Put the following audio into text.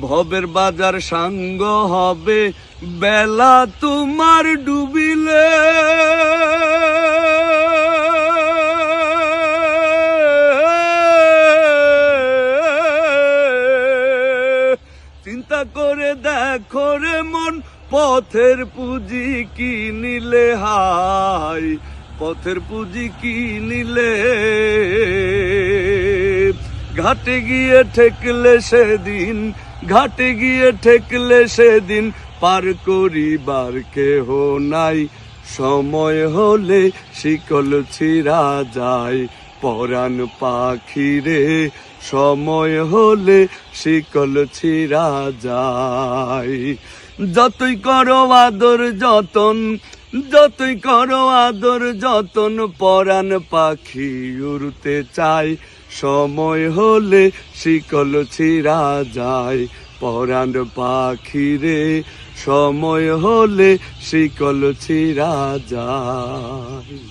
ভবের বাজার সাঙ্গ হবে, বেলা তোমার ডুবিলে। চিন্তা করে দেখো রে মন, পথের পুঁজি কি নিলে হাই? পথের পুঁজি কি নিলে? ঘাটে গিয়ে ঠেকলে সেদিন ঘাটে গিয়ে ঠেকলে সেদিন পার করিবার কেহ নাই। সময় হলে শিকল ছিঁড়া যায় পরাণ পাখিরে সময় হলে শিকল ছিঁড়া যায়। যতই করো আদর যতন যতই করো আদর, যতন পরাণ পাখি উড়তে চায় সময় হলে শিকল ছিঁড়া যায় পরাণ পাখিরে সময় হলে শিকল ছিঁড়া যায়।